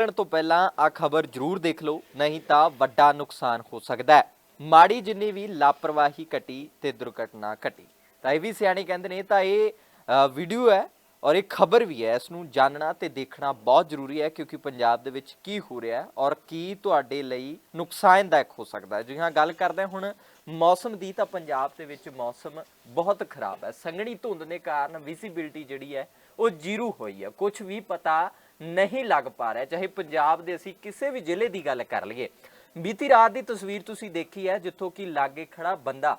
ਕਰਨ ਤੋਂ ਪਹਿਲਾਂ ਆ ਖਬਰ ਜ਼ਰੂਰ ਦੇਖ ਲਓ, ਨਹੀਂ ਤਾਂ ਵੱਡਾ ਨੁਕਸਾਨ ਹੋ ਸਕਦਾ ਹੈ। ਮਾੜੀ ਜਿੰਨੀ ਵੀ ਲਾਪਰਵਾਹੀ ਘਟੀ ਤੇ ਦੁਰਘਟਨਾ ਘਟੀ। ਤਾਂ ਇਹ ਵੀ ਸਿਆਣੇ ਕਹਿੰਦੇ ਨੇ, ਤਾਂ ਇਹ ਵੀਡੀਓ ਹੈ ਔਰ ਇਹ ਖਬਰ ਵੀ ਹੈ ਇਸ ਨੂੰ ਜਾਣਨਾ ਤੇ ਦੇਖਣਾ ਬਹੁਤ ਜ਼ਰੂਰੀ ਹੈ, ਕਿਉਂਕਿ ਪੰਜਾਬ ਦੇ ਵਿੱਚ ਕੀ ਹੋ ਰਿਹਾ ਹੈ ਔਰ ਕੀ ਤੁਹਾਡੇ ਲਈ ਨੁਕਸਾਨਦਾਇਕ ਹੋ ਸਕਦਾ ਹੈ। ਜੀ ਹਾਂ, ਗੱਲ ਕਰਦੇ ਹੁਣ, ਮੌਸਮ ਦੀ, ਤਾਂ ਪੰਜਾਬ ਦੇ ਵਿੱਚ ਮੌਸਮ ਬਹੁਤ ਖਰਾਬ ਹੈ। ਸੰਘਣੀ ਧੁੰਦ ਦੇ ਕਾਰਨ ਵਿਜ਼ਿਬਿਲਟੀ ਜਿਹੜੀ ਹੈ, ਉਹ ਜ਼ੀਰੋ ਹੋਈ ਹੈ। ਕੁਝ ਵੀ ਪਤਾ ਨਹੀਂ ਲੱਗ ਪਾ ਰਿਹਾ। ਚਾਹੇ ਪੰਜਾਬ ਦੇ ਅਸੀਂ ਕਿਸੇ ਵੀ ਜ਼ਿਲ੍ਹੇ ਦੀ ਗੱਲ ਕਰ ਲਈਏ, ਬੀਤੀ ਰਾਤ ਦੀ ਤਸਵੀਰ ਤੁਸੀਂ ਦੇਖੀ ਹੈ ਜਿੱਥੋਂ ਕਿ ਲਾਗੇ ਖੜਾ ਬੰਦਾ,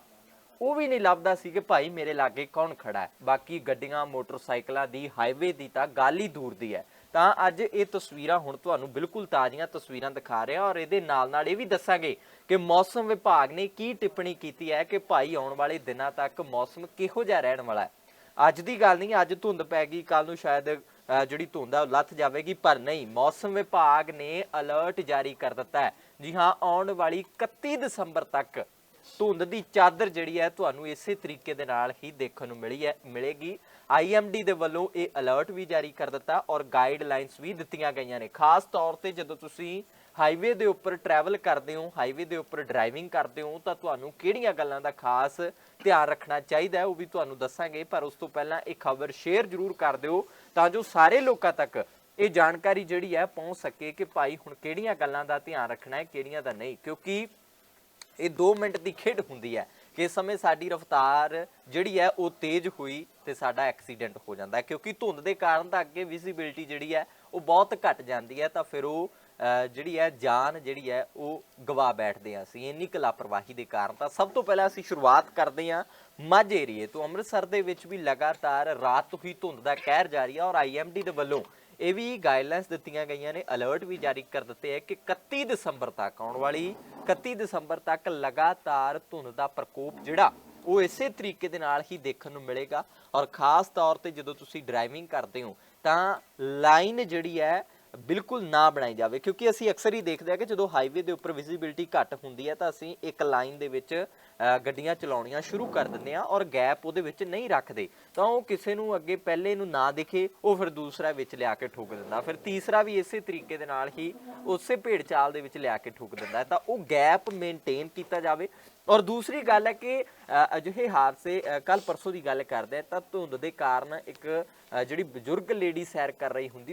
ਉਹ ਵੀ ਨਹੀਂ ਲੱਭਦਾ ਸੀ ਕਿ ਭਾਈ ਮੇਰੇ ਲਾਗੇ ਕੌਣ ਖੜਾ ਹੈ। ਬਾਕੀ ਗੱਡੀਆਂ, ਮੋਟਰਸਾਈਕਲਾਂ ਦੀ, ਹਾਈਵੇ ਦੀ ਤਾਂ ਗੱਲ ਹੀ ਦੂਰ ਦੀ ਹੈ। ਤਾਂ ਅੱਜ ਇਹ ਤਸਵੀਰਾਂ ਹੁਣ ਤੁਹਾਨੂੰ ਬਿਲਕੁਲ ਤਾਜ਼ੀਆਂ ਤਸਵੀਰਾਂ ਦਿਖਾ ਰਿਹਾ ਔਰ ਇਹਦੇ ਨਾਲ ਨਾਲ ਇਹ ਵੀ ਦੱਸਾਂਗੇ ਕਿ ਮੌਸਮ ਵਿਭਾਗ ਨੇ ਕੀ ਟਿੱਪਣੀ ਕੀਤੀ ਹੈ ਕਿ ਭਾਈ ਆਉਣ ਵਾਲੇ ਦਿਨਾਂ ਤੱਕ ਮੌਸਮ ਕਿਹੋ ਜਿਹਾ ਰਹਿਣ ਵਾਲਾ ਹੈ। ਅੱਜ ਦੀ ਗੱਲ ਨਹੀਂ, ਅੱਜ ਧੁੰਦ ਪੈ ਗਈ ਕੱਲ ਨੂੰ ਸ਼ਾਇਦ ਜਿਹੜੀ ਧੁੰਦ ਆ, ਉਹ ਲੱਥ ਜਾਵੇਗੀ, ਪਰ ਨਹੀਂ, ਮੌਸਮ ਵਿਭਾਗ ਨੇ ਅਲਰਟ ਜਾਰੀ ਕਰ ਦਿੱਤਾ ਹੈ। ਜੀ ਹਾਂ, ਆਉਣ ਵਾਲੀ 31 ਦਸੰਬਰ ਤੱਕ ਧੁੰਦ ਦੀ ਚਾਦਰ ਜਿਹੜੀ ਹੈ, ਤੁਹਾਨੂੰ ਇਸੇ ਤਰੀਕੇ ਦੇ ਨਾਲ ਹੀ ਦੇਖਣ ਨੂੰ ਮਿਲੀ ਹੈ, ਮਿਲੇਗੀ। ਆਈਐਮਡੀ ਦੇ ਵੱਲੋਂ ਇਹ ਅਲਰਟ ਵੀ ਜਾਰੀ ਕਰ ਦਿੱਤਾ ਔਰ ਗਾਈਡਲਾਈਨਸ ਵੀ ਦਿੱਤੀਆਂ ਗਈਆਂ ਨੇ। ਖਾਸ ਤੌਰ ਤੇ ਜਦੋਂ ਤੁਸੀਂ ਹਾਈਵੇ ਦੇ ਉੱਪਰ ਟਰੈਵਲ ਕਰਦੇ ਹੋ, ਹਾਈਵੇ ਦੇ ਉੱਪਰ ਡਰਾਈਵਿੰਗ ਕਰਦੇ ਹੋ, ਤਾਂ ਤੁਹਾਨੂੰ ਕਿਹੜੀਆਂ ਗੱਲਾਂ ਦਾ ਖਾਸ ਧਿਆਨ ਰੱਖਣਾ ਚਾਹੀਦਾ ਉਹ ਵੀ ਤੁਹਾਨੂੰ ਦੱਸਾਂਗੇ, ਪਰ ਉਸ ਤੋਂ ਪਹਿਲਾਂ ਇਹ ਖਬਰ ਸ਼ੇਅਰ ਜ਼ਰੂਰ ਕਰ ਦਿਓ, ਤਾਂ ਜੋ ਸਾਰੇ ਲੋਕਾਂ ਤੱਕ ਇਹ ਜਾਣਕਾਰੀ ਜਿਹੜੀ ਹੈ ਪਹੁੰਚ ਸਕੇ ਕਿ ਭਾਈ ਹੁਣ ਕਿਹੜੀਆਂ ਗੱਲਾਂ ਦਾ ਧਿਆਨ ਰੱਖਣਾ ਹੈ, ਕਿਹੜੀਆਂ ਦਾ ਨਹੀਂ, ਕਿਉਂਕਿ ਇਹ 2 ਮਿੰਟ ਦੀ ਖੇਡ ਹੁੰਦੀ ਹੈ ਕਿ ਸਮੇਂ ਸਾਡੀ ਰਫ਼ਤਾਰ ਜਿਹੜੀ ਹੈ ਉਹ ਤੇਜ਼ ਹੋਈ ਤੇ ਸਾਡਾ ਐਕਸੀਡੈਂਟ ਹੋ ਜਾਂਦਾ ਕਿਉਂਕਿ ਧੁੰਦ ਦੇ ਕਾਰਨ ਤਾਂ ਅੱਗੇ ਵਿਜ਼ਿਬਿਲਟੀ ਜਿਹੜੀ ਹੈ ਉਹ ਬਹੁਤ ਘਟ ਜਾਂਦੀ ਹੈ, ਤਾਂ ਫਿਰ ਉਹ ਜਿਹੜੀ ਹੈ ਜਾਨ ਜਿਹੜੀ ਹੈ ਉਹ ਗਵਾ ਬੈਠਦੇ ਆ ਅਸੀਂ, ਇੰਨੀ ਕੁ ਲਾਪਰਵਾਹੀ ਦੇ ਕਾਰਨ। ਤਾਂ ਸਭ ਤੋਂ ਪਹਿਲਾਂ ਅਸੀਂ ਸ਼ੁਰੂਆਤ ਕਰਦੇ ਹਾਂ ਮੱਝ ਏਰੀਏ ਤੋਂ। ਅੰਮ੍ਰਿਤਸਰ ਦੇ ਵਿੱਚ ਵੀ ਲਗਾਤਾਰ ਰਾਤ ਤੋਂ ਹੀ ਧੁੰਦ ਦਾ ਕਹਿਰ ਜਾਰੀ ਹੈ ਔਰ ਆਈਐਮਡੀ ਦੇ ਵੱਲੋਂ ਇਹ ਵੀ ਗਾਈਡਲਾਈਨਸ ਦਿੱਤੀਆਂ ਗਈਆਂ ਨੇ ਅਲਰਟ ਵੀ ਜਾਰੀ ਕਰ ਦਿੱਤੇ ਹੈ ਕਿ 31 ਦਸੰਬਰ ਤੱਕ ਆਉਣ ਵਾਲੀ 31 ਦਸੰਬਰ ਤੱਕ ਲਗਾਤਾਰ ਧੁੰਦ ਦਾ ਪ੍ਰਕੋਪ ਜਿਹੜਾ, ਉਹ ਇਸੇ ਤਰੀਕੇ ਦੇ ਨਾਲ ਹੀ ਦੇਖਣ ਨੂੰ ਮਿਲੇਗਾ। ਔਰ ਖਾਸ ਤੌਰ ਤੇ ਜਦੋਂ ਤੁਸੀਂ ਡਰਾਈਵਿੰਗ ਕਰਦੇ ਹੋ, ਤਾਂ ਲਾਈਨ ਜਿਹੜੀ ਹੈ ਬਿਲਕੁਲ ਨਾ ਬਣਾਈ ਜਾਵੇ, ਕਿਉਂਕਿ ਅਸੀਂ ਅਕਸਰ ਹੀ ਦੇਖਦੇ ਆ ਕਿ ਜਦੋਂ ਹਾਈਵੇ ਦੇ ਉੱਪਰ ਵਿਜ਼ਿਬਿਲਟੀ ਘੱਟ ਹੁੰਦੀ ਹੈ ਤਾਂ ਅਸੀਂ ਇੱਕ ਲਾਈਨ ਦੇ ਵਿੱਚ ਗੱਡੀਆਂ ਚਲਾਉਣੀਆਂ ਸ਼ੁਰੂ ਕਰ ਦਿੰਦੇ ਆ ਔਰ ਗੈਪ ਉਹਦੇ ਵਿੱਚ ਨਹੀਂ ਰੱਖਦੇ। ਤਾਂ ਉਹ ਕਿਸੇ ਨੂੰ ਅੱਗੇ ਪਹਿਲੇ ਨੂੰ ਨਾ ਦਿਖੇ, ਉਹ ਫਿਰ ਦੂਸਰਾ ਵਿੱਚ ਲਿਆ ਕੇ ਠੋਕ ਦਿੰਦਾ। ਫਿਰ ਤੀਸਰਾ ਵੀ ਇਸੇ ਤਰੀਕੇ ਦੇ ਨਾਲ ਹੀ ਉਸੇ ਭੇਡ ਚਾਲ ਦੇ ਵਿੱਚ ਲਿਆ ਕੇ ਠੋਕ ਦਿੰਦਾ ਤਾਂ ਉਹ ਗੈਪ ਮੇਨਟੇਨ ਕੀਤਾ ਜਾਵੇ। ਔਰ ਦੂਸਰੀ ਗੱਲ ਹੈ ਕਿ ਅਜਿਹੇ ਹਾਦਸੇ ਕੱਲ ਪਰਸੋਂ ਦੀ ਗੱਲ ਕਰਦੇ ਆ ਤਾਂ ਧੁੰਦ ਦੇ ਕਾਰਨ ਇੱਕ ਜਿਹੜੀ ਬਜ਼ੁਰਗ ਲੇਡੀ ਸੈਰ ਕਰ ਰਹੀ ਹੁੰਦੀ